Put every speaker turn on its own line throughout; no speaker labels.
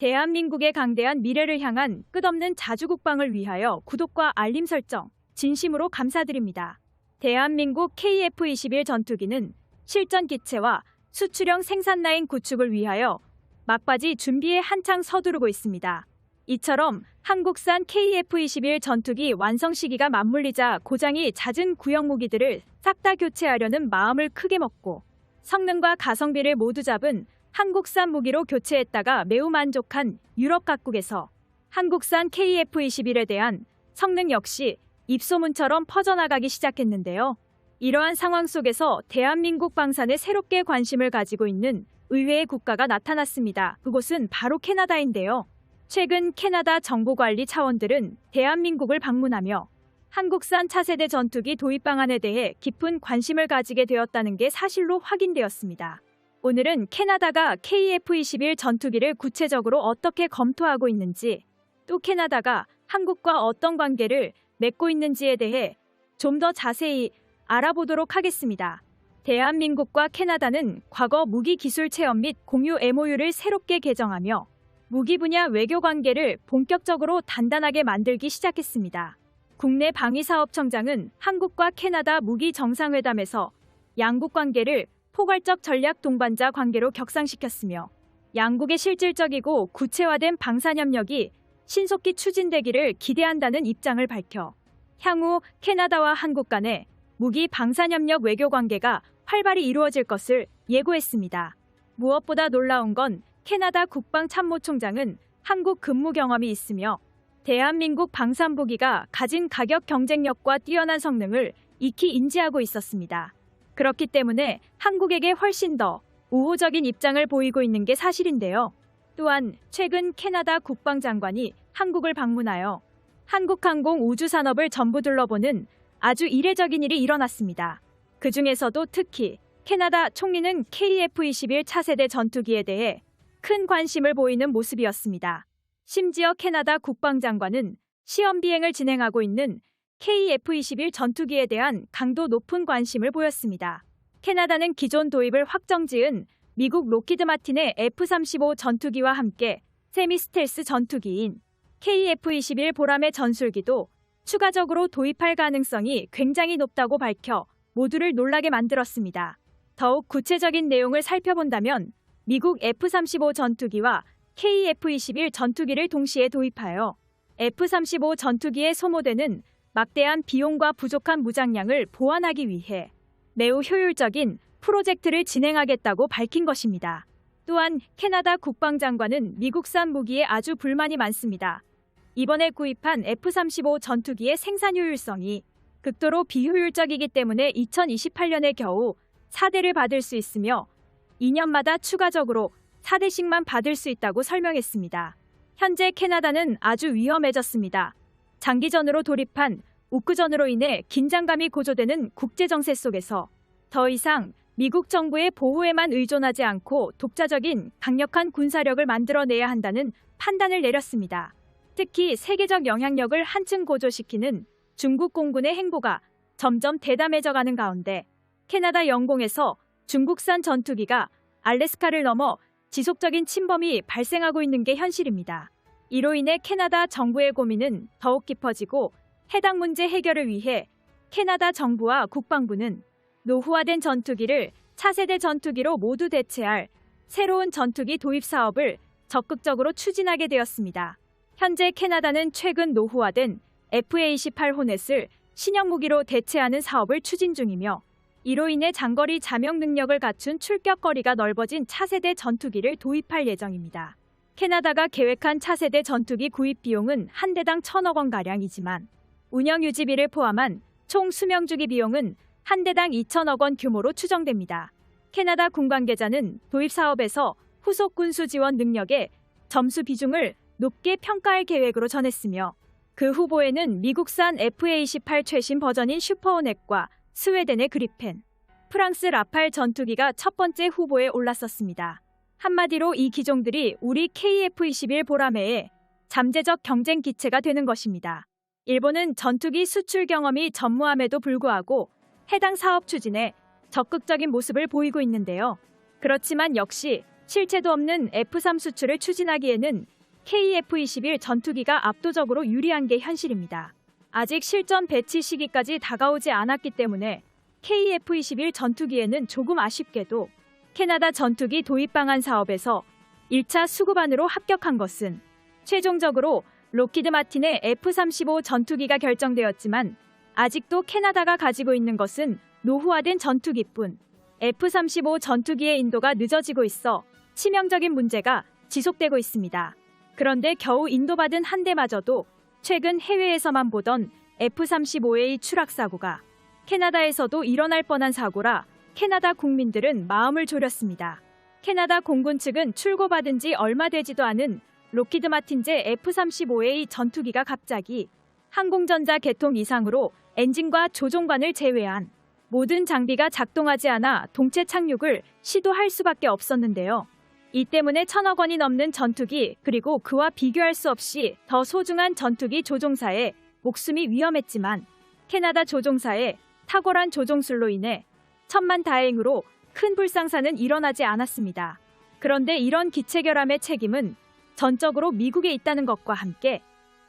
대한민국의 강대한 미래를 향한 끝없는 자주국방을 위하여 구독과 알림 설정 진심으로 감사드립니다. 대한민국 KF-21 전투기는 실전 기체와 수출형 생산 라인 구축을 위하여 막바지 준비에 한창 서두르고 있습니다. 이처럼 한국산 KF-21 전투기 완성 시기가 맞물리자 고장이 잦은 구형 무기들을 싹 다 교체하려는 마음을 크게 먹고 성능과 가성비를 모두 잡은 한국산 무기로 교체했다가 매우 만족한 유럽 각국에서 한국산 KF-21에 대한 성능 역시 입소문처럼 퍼져나가기 시작했는데요. 이러한 상황 속에서 대한민국 방산에 새롭게 관심을 가지고 있는 의외의 국가가 나타났습니다. 그곳은 바로 캐나다인데요. 최근 캐나다 정보관리 차원들은 대한민국을 방문하며 한국산 차세대 전투기 도입 방안에 대해 깊은 관심을 가지게 되었다는 게 사실로 확인되었습니다. 오늘은 캐나다가 KF-21 전투기를 구체적으로 어떻게 검토하고 있는지, 또 캐나다가 한국과 어떤 관계를 맺고 있는지에 대해 좀 더 자세히 알아보도록 하겠습니다. 대한민국과 캐나다는 과거 무기 기술 체험 및 공유 MOU를 새롭게 개정하며 무기 분야 외교 관계를 본격적으로 단단하게 만들기 시작했습니다. 국내 방위사업청장은 한국과 캐나다 무기 정상회담에서 양국 관계를 포괄적 전략 동반자 관계로 격상시켰으며 양국의 실질적이고 구체화된 방산협력이 신속히 추진되기를 기대한다는 입장을 밝혀 향후 캐나다와 한국 간의 무기 방산협력 외교 관계가 활발히 이루어질 것을 예고했습니다. 무엇보다 놀라운 건 캐나다 국방참모총장은 한국 근무 경험이 있으며 대한민국 방산부기가 가진 가격 경쟁력과 뛰어난 성능을 익히 인지하고 있었습니다. 그렇기 때문에 한국에게 훨씬 더 우호적인 입장을 보이고 있는 게 사실인데요. 또한 최근 캐나다 국방장관이 한국을 방문하여 한국항공 우주산업을 전부 둘러보는 아주 이례적인 일이 일어났습니다. 그 중에서도 특히 캐나다 총리는 KF-21 차세대 전투기에 대해 큰 관심을 보이는 모습이었습니다. 심지어 캐나다 국방장관은 시험 비행을 진행하고 있는 KF-21 전투기에 대한 강도 높은 관심을 보였습니다. 캐나다는 기존 도입을 확정지은 미국 로키드 마틴의 F-35 전투기와 함께 세미 스텔스 전투기인 KF-21 보람의 전술기도 추가적으로 도입할 가능성이 굉장히 높다고 밝혀 모두를 놀라게 만들었습니다. 더욱 구체적인 내용을 살펴본다면 미국 F-35 전투기와 KF-21 전투기를 동시에 도입하여 F-35 전투기에 소모되는 막대한 비용과 부족한 무장량을 보완하기 위해 매우 효율적인 프로젝트를 진행하겠다고 밝힌 것입니다. 또한 캐나다 국방장관은 미국산 무기에 아주 불만이 많습니다. 이번에 구입한 F-35 전투기의 생산 효율성이 극도로 비효율적이기 때문에 2028년에 겨우 4대를 받을 수 있으며 2년마다 추가적으로 4대씩만 받을 수 있다고 설명했습니다. 현재 캐나다는 아주 위험해졌습니다. 장기전으로 돌입한 우크전으로 인해 긴장감이 고조되는 국제 정세 속에서 더 이상 미국 정부의 보호에만 의존하지 않고 독자적인 강력한 군사력을 만들어내야 한다는 판단을 내렸습니다. 특히 세계적 영향력을 한층 고조시키는 중국 공군의 행보가 점점 대담해져 가는 가운데 캐나다 영공에서 중국산 전투기가 알래스카를 넘어 지속적인 침범이 발생하고 있는 게 현실입니다. 이로 인해 캐나다 정부의 고민은 더욱 깊어지고 해당 문제 해결을 위해 캐나다 정부와 국방부는 노후화된 전투기를 차세대 전투기로 모두 대체할 새로운 전투기 도입 사업을 적극적으로 추진하게 되었습니다. 현재 캐나다는 최근 노후화된 FA-18 호넷을 신형 무기로 대체하는 사업을 추진 중이며 이로 인해 장거리 자명 능력을 갖춘 출격거리가 넓어진 차세대 전투기를 도입할 예정입니다. 캐나다가 계획한 차세대 전투기 구입 비용은 한 대당 천억 원가량이지만 운영 유지비를 포함한 총 수명 주기 비용은 한 대당 2천억 원 규모로 추정됩니다. 캐나다 군 관계자는 도입 사업에서 후속 군수 지원 능력의 점수 비중을 높게 평가할 계획으로 전했으며 그 후보에는 미국산 FA-18 최신 버전인 슈퍼호넷과 스웨덴의 그리펜, 프랑스 라팔 전투기가 첫 번째 후보에 올랐었습니다. 한마디로 이 기종들이 우리 KF-21 보라매의 잠재적 경쟁 기체가 되는 것입니다. 일본은 전투기 수출 경험이 전무함에도 불구하고 해당 사업 추진에 적극적인 모습을 보이고 있는데요. 그렇지만 역시 실체도 없는 F3 수출을 추진하기에는 KF-21 전투기가 압도적으로 유리한 게 현실입니다. 아직 실전 배치 시기까지 다가오지 않았기 때문에 KF-21 전투기에는 조금 아쉽게도 캐나다 전투기 도입 방안 사업에서 1차 수급안으로 합격한 것은 최종적으로 로키드 마틴의 F-35 전투기가 결정되었지만 아직도 캐나다가 가지고 있는 것은 노후화된 전투기뿐 F-35 전투기의 인도가 늦어지고 있어 치명적인 문제가 지속되고 있습니다. 그런데 겨우 인도받은 한 대마저도 최근 해외에서만 보던 F-35A 추락 사고가 캐나다에서도 일어날 뻔한 사고라 캐나다 국민들은 마음을 졸였습니다. 캐나다 공군 측은 출고받은 지 얼마 되지도 않은 로키드 마틴제 F-35A 전투기가 갑자기 항공전자 개통 이상으로 엔진과 조종관을 제외한 모든 장비가 작동하지 않아 동체 착륙을 시도할 수밖에 없었는데요. 이 때문에 천억 원이 넘는 전투기 그리고 그와 비교할 수 없이 더 소중한 전투기 조종사의 목숨이 위험했지만 캐나다 조종사의 탁월한 조종술로 인해 천만 다행으로 큰 불상사는 일어나지 않았습니다. 그런데 이런 기체 결함의 책임은 전적으로 미국에 있다는 것과 함께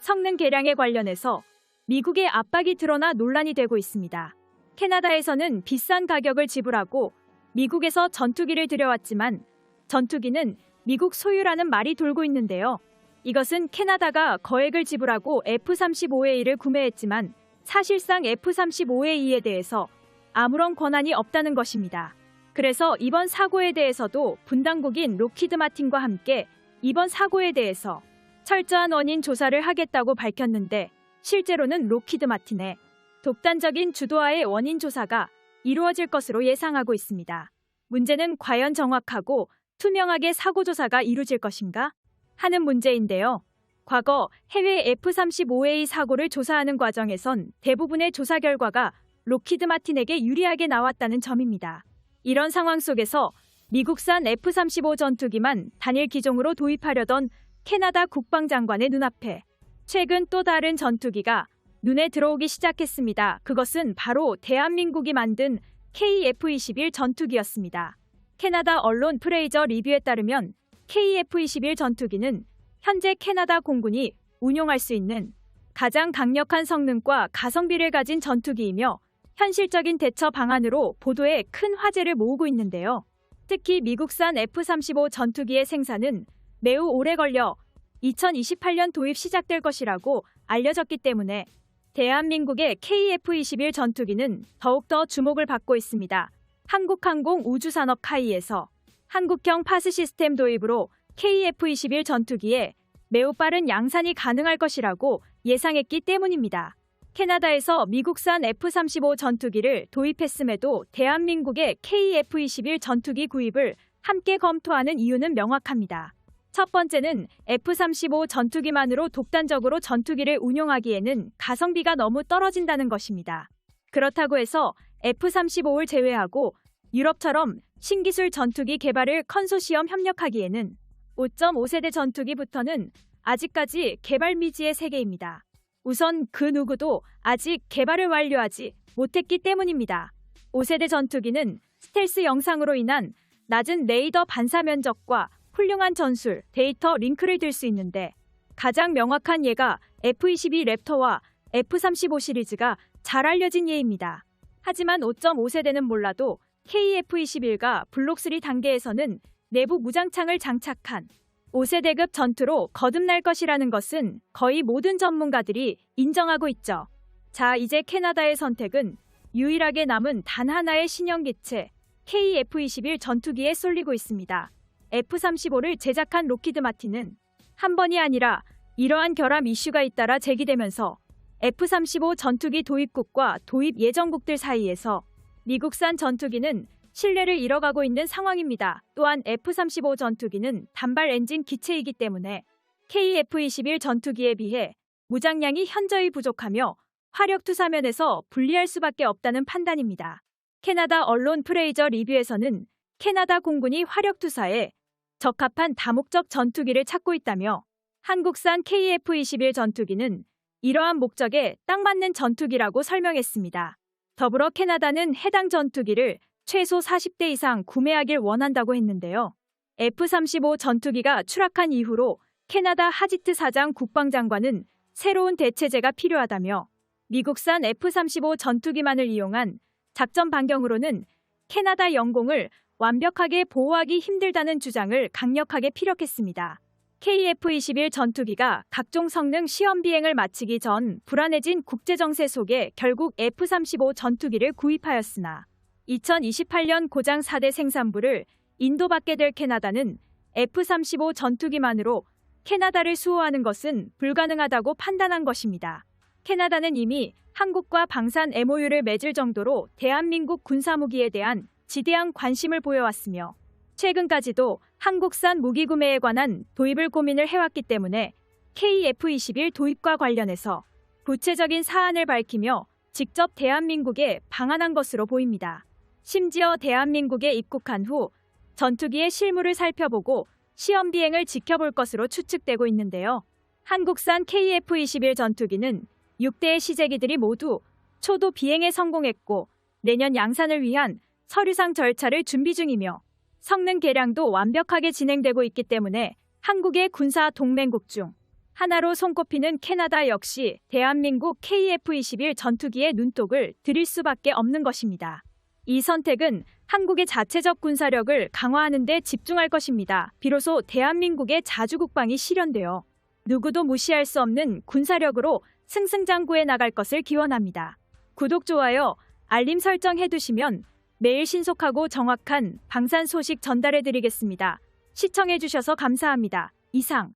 성능 개량에 관련해서 미국의 압박이 드러나 논란이 되고 있습니다. 캐나다에서는 비싼 가격을 지불하고 미국에서 전투기를 들여왔지만 전투기는 미국 소유라는 말이 돌고 있는데요. 이것은 캐나다가 거액을 지불하고 F-35A를 구매했지만 사실상 F-35A에 대해서 아무런 권한이 없다는 것입니다. 그래서 이번 사고에 대해서도 분당국인 로키드 마틴과 함께 이번 사고에 대해서 철저한 원인 조사를 하겠다고 밝혔는데 실제로는 로키드 마틴의 독단적인 주도하의 원인 조사가 이루어질 것으로 예상하고 있습니다. 문제는 과연 정확하고 투명하게 사고 조사가 이루어질 것인가 하는 문제인데요. 과거 해외 F-35A 사고를 조사하는 과정에선 대부분의 조사 결과가 로키드 마틴에게 유리하게 나왔다는 점입니다. 이런 상황 속에서 미국산 F-35 전투기만 단일 기종으로 도입하려던 캐나다 국방장관의 눈앞에 최근 또 다른 전투기가 눈에 들어오기 시작했습니다. 그것은 바로 대한민국이 만든 KF-21 전투기였습니다. 캐나다 언론 프레이저 리뷰에 따르면 KF-21 전투기는 현재 캐나다 공군이 운용할 수 있는 가장 강력한 성능과 가성비를 가진 전투기이며 현실적인 대처 방안으로 보도에 큰 화제를 모으고 있는데요. 특히 미국산 F-35 전투기의 생산은 매우 오래 걸려 2028년 도입 시작될 것이라고 알려졌기 때문에 대한민국의 KF-21 전투기는 더욱더 주목을 받고 있습니다. 한국항공 우주산업 카이에서 한국형 파스 시스템 도입으로 KF-21 전투기에 매우 빠른 양산이 가능할 것이라고 예상했기 때문입니다. 캐나다에서 미국산 F-35 전투기를 도입했음에도 대한민국의 KF-21 전투기 구입을 함께 검토하는 이유는 명확합니다. 첫 번째는 F-35 전투기만으로 독단적으로 전투기를 운용하기에는 가성비가 너무 떨어진다는 것입니다. 그렇다고 해서 F-35를 제외하고 유럽처럼 신기술 전투기 개발을 컨소시엄 협력하기에는 5.5세대 전투기부터는 아직까지 개발 미지의 세계입니다. 우선 그 누구도 아직 개발을 완료하지 못했기 때문입니다. 5세대 전투기는 스텔스 영상으로 인한 낮은 레이더 반사 면적과 훌륭한 전술, 데이터 링크를 들 수 있는데 가장 명확한 예가 F-22 랩터와 F-35 시리즈가 잘 알려진 예입니다. 하지만 5.5세대는 몰라도 KF-21과 블록3 단계에서는 내부 무장창을 장착한 5세 대급 전투로 거듭날 것이라는 것은 거의 모든 전문가들이 인정하고 있죠. 자, 이제 캐나다의 선택은 유일하게 남은 단 하나의 신형 기체 KF-21 전투기에 쏠리고 있습니다. F-35를 제작한 로키드 마틴은 한 번이 아니라 이러한 결함 이슈가 잇따라 제기되면서 F-35 전투기 도입국과 도입 예정국들 사이에서 미국산 전투기는 신뢰를 잃어가고 있는 상황입니다. 또한 F-35 전투기는 단발 엔진 기체이기 때문에 KF-21 전투기에 비해 무장량이 현저히 부족하며 화력 투사면에서 불리할 수밖에 없다는 판단입니다. 캐나다 언론 프레이저 리뷰에서는 캐나다 공군이 화력 투사에 적합한 다목적 전투기를 찾고 있다며 한국산 KF-21 전투기는 이러한 목적에 딱 맞는 전투기라고 설명했습니다. 더불어 캐나다는 해당 전투기를 최소 40대 이상 구매하길 원한다고 했는데요. F-35 전투기가 추락한 이후로 캐나다 하지트 사장 국방장관은 새로운 대체제가 필요하다며 미국산 F-35 전투기만을 이용한 작전 반경으로는 캐나다 영공을 완벽하게 보호하기 힘들다는 주장을 강력하게 피력했습니다. KF-21 전투기가 각종 성능 시험 비행을 마치기 전 불안해진 국제정세 속에 결국 F-35 전투기를 구입하였으나 2028년 고장 4대 생산부를 인도받게 될 캐나다는 F-35 전투기만으로 캐나다를 수호하는 것은 불가능하다고 판단한 것입니다. 캐나다는 이미 한국과 방산 MOU를 맺을 정도로 대한민국 군사무기에 대한 지대한 관심을 보여왔으며 최근까지도 한국산 무기 구매에 관한 도입을 고민을 해왔기 때문에 KF-21 도입과 관련해서 구체적인 사안을 밝히며 직접 대한민국에 방한한 것으로 보입니다. 심지어 대한민국에 입국한 후 전투기의 실물을 살펴보고 시험 비행을 지켜볼 것으로 추측되고 있는데요. 한국산 KF-21 전투기는 6대의 시제기들이 모두 초도 비행에 성공했고 내년 양산을 위한 서류상 절차를 준비 중이며 성능 개량도 완벽하게 진행되고 있기 때문에 한국의 군사 동맹국 중 하나로 손꼽히는 캐나다 역시 대한민국 KF-21 전투기의 눈독을 들일 수밖에 없는 것입니다. 이 선택은 한국의 자체적 군사력을 강화하는 데 집중할 것입니다. 비로소 대한민국의 자주국방이 실현되어 누구도 무시할 수 없는 군사력으로 승승장구해 나갈 것을 기원합니다. 구독, 좋아요, 알림 설정 해두시면 매일 신속하고 정확한 방산 소식 전달해 드리겠습니다. 시청해 주셔서 감사합니다. 이상